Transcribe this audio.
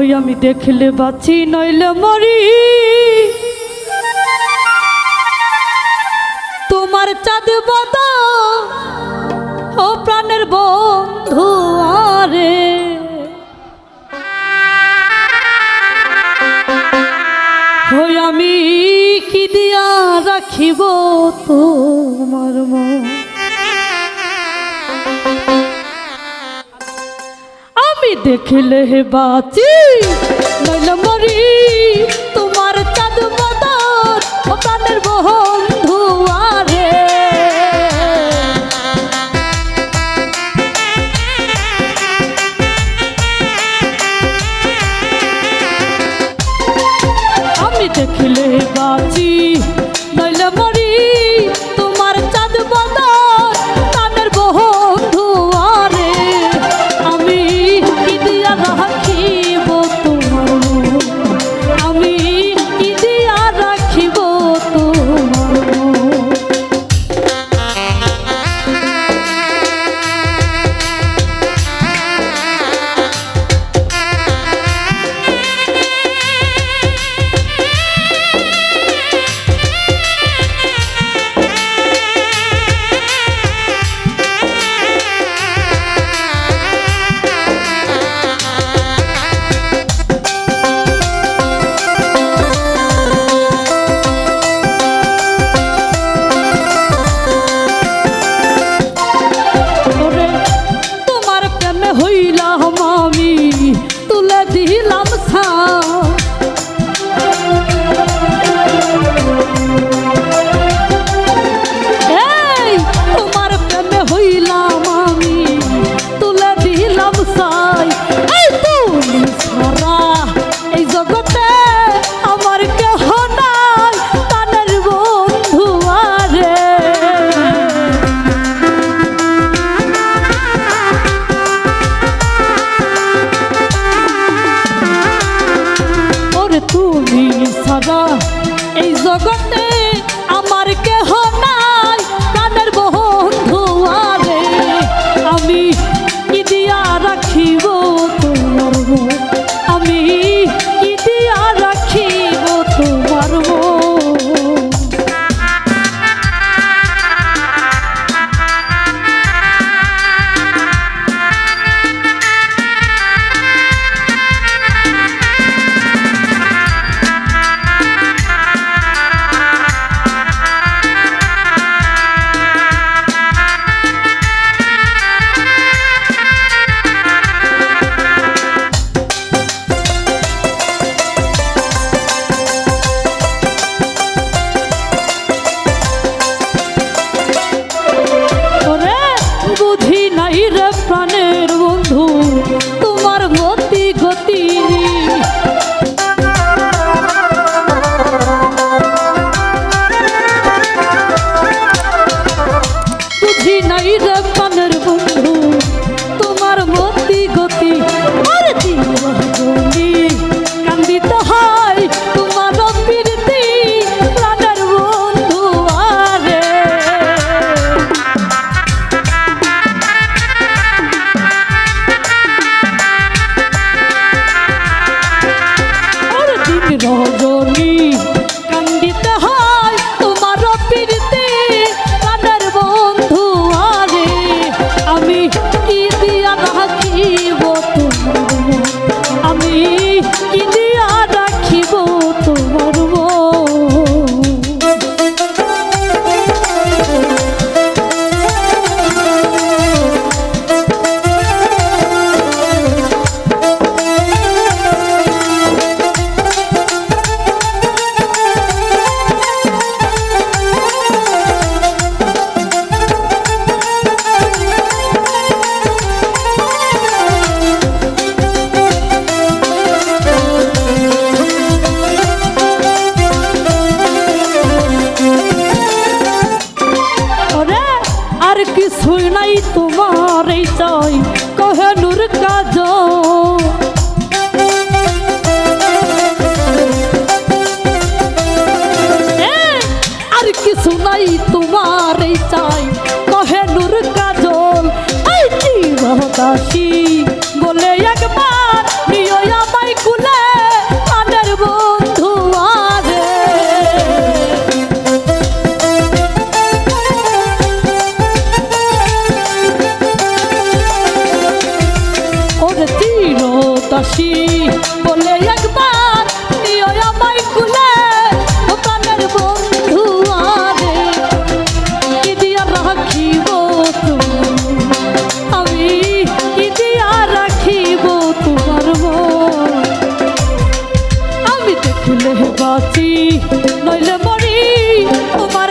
ওই আমি দেখলে বাঁচি, নইলে মরি। তোমার চাঁদ বাদা, ও প্রাণের বন্ধু আরে। ওই আমি কি দিয়া রাখিব তোমার মন? আমি দেখলে বাঁচি হইল মরি। করতে Saïd আসি। বাঁচি নইলে মরি তোমার